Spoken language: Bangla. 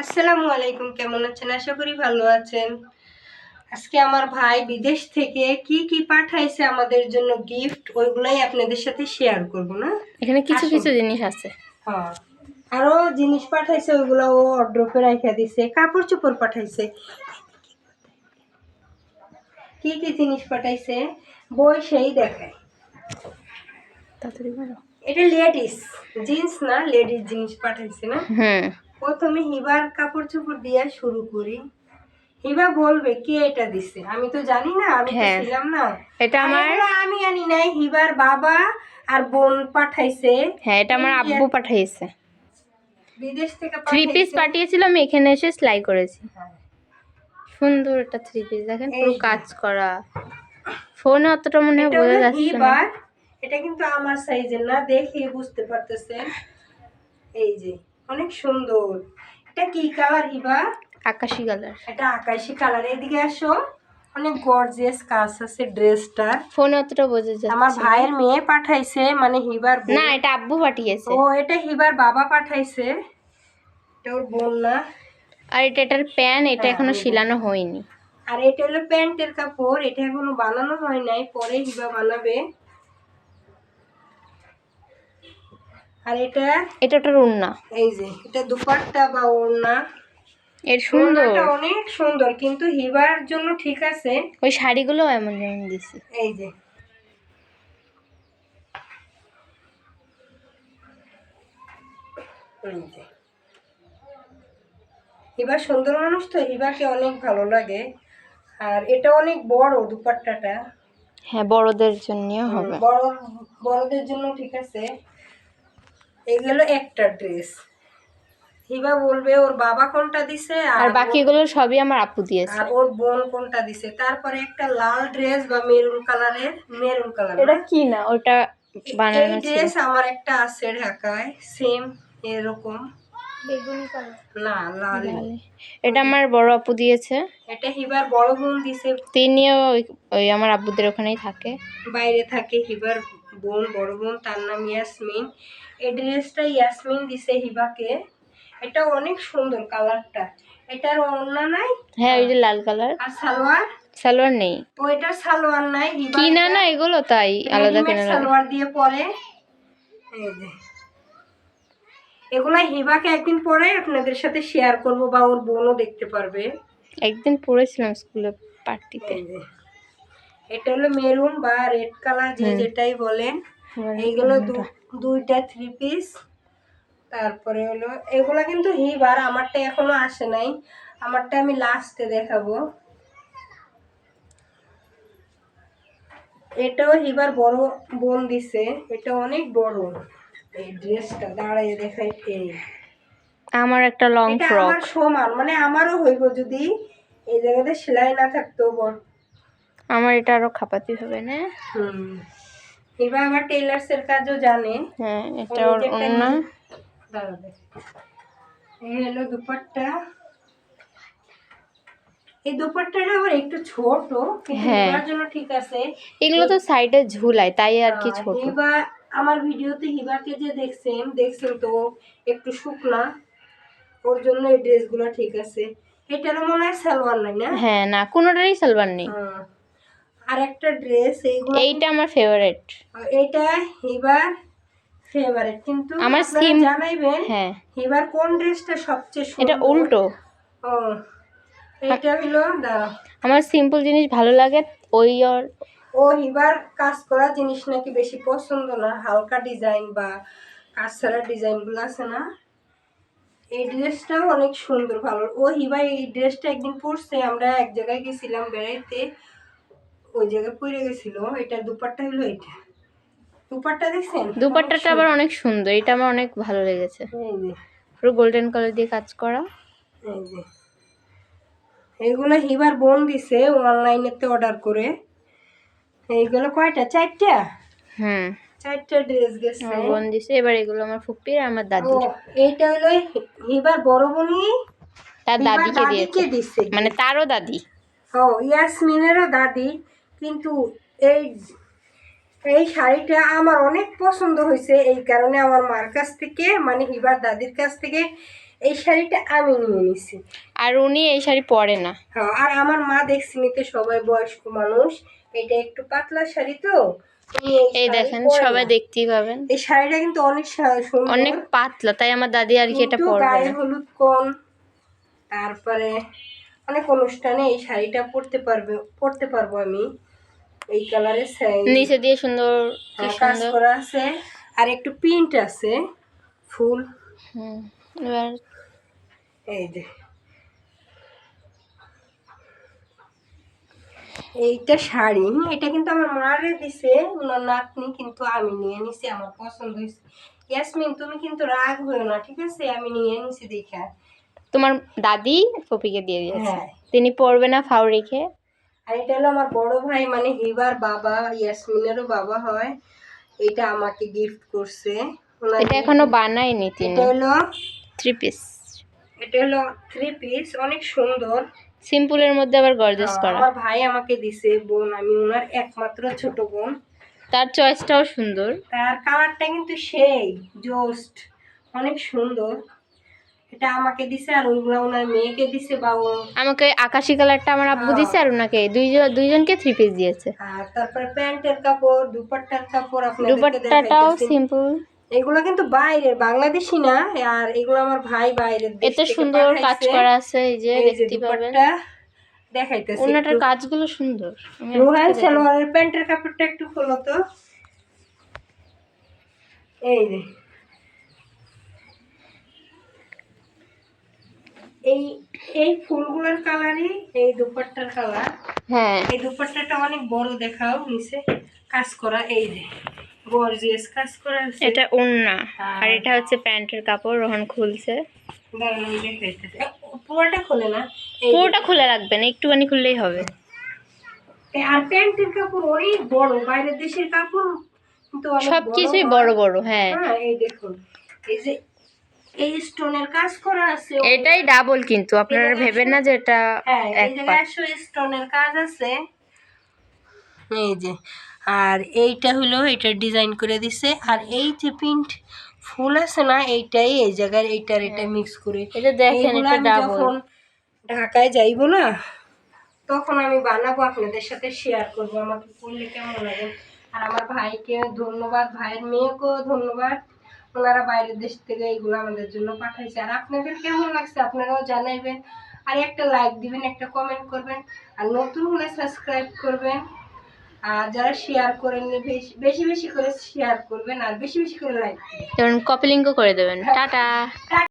আসসালামু আলাইকুম কেমন আছেন? আশা করি ভালো আছেন। আজকে আমার ভাই বিদেশ থেকে কি কি পাঠাইছে আমাদের জন্য গিফট ওইগুলাই আপনাদের সাথে শেয়ার করব না? এখানে কিছু কিছু জিনিস আছে। হ্যাঁ। আরও জিনিস পাঠাইছে ওইগুলো ও অর্ডার রাখা দিছে কাপড় চোপড় পাঠাইছে। কি কি জিনিস পাঠাইছে? বই সেই দেখায়। এটা লেডিস জিন্স না লেডিস জিনিস পাঠাইছে না? হুম। প্রথমে হিবার কাপড় চোপড় দিয়ে শুরু করি। হিবা বলবে কে এটা দিছে? আমি তো জানি না আমি তো হ্যাঁ। ছিলাম না। এটা আমার আমি আনি নাই হিবার বাবা আর বোন পাঠাইছে। হ্যাঁ এটা আমার আব্বু পাঠিয়েছে বিদেশ থেকে থ্রি পিস পাঠাইছে। পাঠিয়েছিল আমি এখানে এসে সেলাই করেছি। হ্যাঁ। সুন্দর একটা থ্রি পিস দেখেন পুরো কাজ করা। ফোনে অতটা মনে হয় বোঝা যাচ্ছে না। হিবার এটা কিন্তু আমার সাইজের না দেখে বুঝতে পারতেছেন। এই যে। অনেক সুন্দর। এটা কি কালার হিবা আকাশি কালার। এটা আকাশি কালার। এদিকে আসো। অনেক গর্জিয়াস কাজ আছে ড্রেসটা। ফোনে অতটা বোঝা যাচ্ছে আমার ভাইয়ের মেয়ে পাঠাইছে মানে হিবার না এটা আব্বু পাঠিয়েছে। ও এটা হিবার বাবা পাঠাইছে। এটা ওর বোন না। আর এটা এটার প্যান এটা হ্যাঁ, এখনও শিলানো হয়নি। আর এটা হলো প্যান্টের কাপড়। এটা এখনও বানানো হয় নাই পরে হিবা বানাবে। আর এটা? এটা ওটার উন্না এই যে এটা দুপাট্টা বা ওড়না। এর সুন্দর। অনেক সুন্দর কিন্তু হিবার জন্য ঠিক আছে। ওই শাড়িগুলো এমন যেমন দিছি। এই যে। হিবা সুন্দর মানুষ তো হিবাকে অনেক ভালো লাগে। আর এটা অনেক বড় দুপাট্টাটা। হ্যাঁ বড়দের জন্যও হবে। বড় বড়দের জন্য ঠিক আছে। এগুলো একটা ড্রেস। হিবা বলবে ওর বাবা কোনটা দিছে? আর বাকিগুলো সবই আমার আপু দিয়েছে। আর ওর বোন কোনটা দিছে? তারপরে একটা লাল ড্রেস বা মেরুন কালারের মেরুন কালার। এটা কি না? ওটা বানানো ছিল। ড্রেস আমার একটা আছে ঢাকায় সেম এরকম। না লাল এটা আমার বড় আপু দিয়েছে। এটা হিবার বড় বোন দিছে। তিনিও ওই- ওই আমার আব্বুদের ওখানেই থাকে। বাইরে থাকে হিবার বোন বড় বোন তার নাম ইয়াসমিন। এই ড্রেসটা ইয়াসমিন দিছে হিবাকে। এটা অনেক সুন্দর কালারটা। এটার ওড়না নাই? হ্যাঁ ওই যে লাল কালার। আর সালোয়ার? সালোয়ার নেই। ও এটার সালোয়ার নাই কিনা না এগুলো তাই আলাদা কেনা সালোয়ার দিয়ে পরে। এগুলা হিবাকে একদিন পরে আপনাদের সাথে শেয়ার করব বা ওর বোনও দেখতে পারবে। একদিন পরেছিলাম স্কুলে পার্টিতে এটা হলো মেরুন বা রেড কালার যে যেটাই বলেন। এইগুলো দুইটা থ্রি পিস তারপরে হলো এগুলো কিন্তু হিবার আমারটা এখনও আসে নাই। আমারটা আমি লাস্টে দেখাবো। এটাও হিবার বড় বোন দিছে। এটা অনেক বড়। এই ড্রেসটা দাঁড়াই দেখাই এই। আমার একটা লং ফ্রক আমার সমান মানে আমারও হইব যদি এই জায়গাতে সেলাই না থাকতো বড় আমার এটা আরও খাপাতি হবে না? হুম। এবার আমার টেলার্স এর কাজও জানে। হ্যাঁ এটা ওর অন্য এই হলো দুপাট্টা। এই দুপাট্টাটা আবার একটু ছোট কিন্তু হ্যাঁ। জন্য ঠিক আছে। এগুলো তো সাইডে ঝুলায় তাই আর কি ছোট। হিবা আমার ভিডিওতে হিবাকে যে দেখছেন দেখছেন তো একটু শুকনা। ওর জন্য এই ড্রেসগুলো ঠিক আছে। এটারও মনে হয় সালোয়ার নাই না? হ্যাঁ না কোনোটারই সালবার নেই। আর একটা ড্রেস এইগুলো এইটা আমার ফেভারিট এটা হিবার ফেভারিট কিন্তু আমার সিম- জানাইবেন হ্যাঁ। হিবার কোন ড্রেসটা সবচেয়ে এটা উল্টো। ও এটা হলো দাঁড়া আমার সিম্পল জিনিস ভালো লাগে ওই ওর ও হিবার কাজ করা জিনিস নাকি বেশি পছন্দ না। হালকা ডিজাইন বা কাজ ছাড়া ডিজাইনগুলো আছে না। এই ড্রেসটাও অনেক সুন্দর ভালো। ও হিবা এই ড্রেসটা একদিন পরছে আমরা এক জায়গায় গেছিলাম বেড়াইতে। ওই জায়গায় পরে গেছিল এটা দুপাট্টা হলো এটা। দুপাট্টা দেখছেন? দুপাট্টাটা আবার অনেক সুন্দর এটা আমার অনেক ভালো লেগেছে। পুরো গোল্ডেন কালার দিয়ে কাজ করা। এইগুলো হিবার বোন দিছে অনলাইনেতে অর্ডার করে। এইগুলো কয়টা? চারটা? হুম। চারটা ড্রেস গেছে। আমার বোন দিছে এবার এগুলো আমার ফুপির আমার দাদি এইটা হলো হিবার বড় বোনই তার দাদিকে দিয়েছে। মানে তারও দাদি। ও ইয়াসমিনেরও দাদি। কিন্তু এই এই শাড়িটা আমার অনেক পছন্দ হয়েছে। এই কারণে আমার মার কাছ থেকে মানে হিবার দাদির কাছ থেকে এই শাড়িটা আমি নিয়ে নিছি। আর উনি এই শাড়ি পরে না। হ্যাঁ আর আমার মা দেখছি নিতে সবাই বয়স্ক মানুষ। এটা একটু পাতলা শাড়ি তো। এই দেখেন সবাই দেখতেই পাবেন। এই শাড়িটা কিন্তু অনেক সুন্দর। অনেক পাতলা তাই আমার দাদি আর কি এটা পরবে গায়ে হলুদ কম তারপরে অনেক অনুষ্ঠানে এই শাড়িটা পরতে পারবে পরতে পারব আমি। এই কালারের শাড়ি নিচে দিয়ে সুন্দর হ্যাঁ, কাজ সুন্দর। করা আছে। আর একটু প্রিন্ট আছে ফুল। হুম এবার এই যে। এইটা শাড়ি এটা কিন্তু আমার মারে দিছে ওনার নাতনি কিন্তু আমি নিয়ে নিছি আমার পছন্দ হয়েছে। ইয়াসমিন তুমি কিন্তু রাগ হয়েও না ঠিক আছে? আমি নিয়ে নিছি দেখা। তোমার দাদি পপিকে দিয়ে দিয়েছে। হ্যাঁ। তিনি পরবে না ফাউ রেখে। আর এটা হলো আমার বড় ভাই মানে হিবার বাবা ইয়াসমিনেরও বাবা হয়। এটা আমাকে গিফট করছে। এটা এখনও বানায়নি তিনি। এটা হলো থ্রি পিস এটা হলো থ্রি পিস অনেক সুন্দর। সিম্পলের মধ্যে আবার গর্জেস করা। আমার ভাই আমাকে দিছে বোন আমি ওনার একমাত্র ছোট বোন। তার চয়েসটাও সুন্দর। তার কালারটা কিন্তু সেই জোস্ট অনেক সুন্দর। এটা আমাকে দিছে আর ওইগুলো ওনার মেয়েকে দিছে বা ও আমাকে আকাশি কালারটা আমার আব্বু। দিছে আর ওনাকে দুইজন দুইজনকে থ্রি পিস দিয়েছে। আর তারপরে প্যান্টের কাপড় দুপাট্টার কাপড় আপনাদেরকে দুপাট্টাটাও সিম্পল এগুলো কিন্তু বাইরের বাংলাদেশি না আর এগুলো আমার ভাই বাইরের এত সুন্দর কাজ করা আছে এই যে এই যে দেখতে পাবেন। দেখাইতেছি ওনাটার কাজগুলো সুন্দর। রোহান সালোয়ারের প্যান্টের কাপড়টা একটু খোলো তো। এই যে। এই এই ফুলগুলোর কালারই এই দুপাট্টার কালার। হ্যাঁ। এই দুপাট্টাটা অনেক বড় দেখাও নিচে। কাজ করা এই যে গর্জিয়াস কাজ করা এটা ওড়না হ্যাঁ। আর এটা হচ্ছে প্যান্টের কাপড় রোহন খুলছে। পুরোটা খোলে না? পুরোটা খুলে রাখবেন একটুখানি খুললেই হবে। আর প্যান্টের কাপড় অনেক বড় বাইরের দেশের কাপড় কিন্তু অনেক সব কিছুই বড় বড় হ্যাঁ। হ্যাঁ এই দেখুন। এই যে এই স্টোনের কাজ করা আছে এটাই ডাবল কিন্তু আপনারা ভেবেন না যে এটা হ্যাঁ এক স্টোনের কাজ আছে। এই যে আর এইটা হলো এটা ডিজাইন করে দিছে আর এই যে প্রিন্ট ফুল আছে না এইটাই এই জায়গায় এইটার এটা মিক্স করে। এটা দেখেন এটা ডাবল ঢাকায় যাইবো না তখন আমি বানাবো আপনাদের সাথে শেয়ার করব আমাকে করলে কেমন লাগে। আর আমার ভাইকে ধন্যবাদ ভাইয়ের মেয়েকেও ধন্যবাদ। ওনারা বাইরের দেশ থেকে এইগুলো আমাদের জন্য পাঠাইছে। আর আপনাদের কেমন লাগছে আপনারাও জানাইবেন। আর একটা লাইক দিবেন একটা কমেন্ট করবেন। আর নতুন হলে সাবস্ক্রাইব করবেন। আর যারা শেয়ার করেন বেশি বেশি করে শেয়ার করবেন। আর বেশি বেশি করে লাইক দেবেন। কপিলিঙ্গ করে দেবেন। টাটা।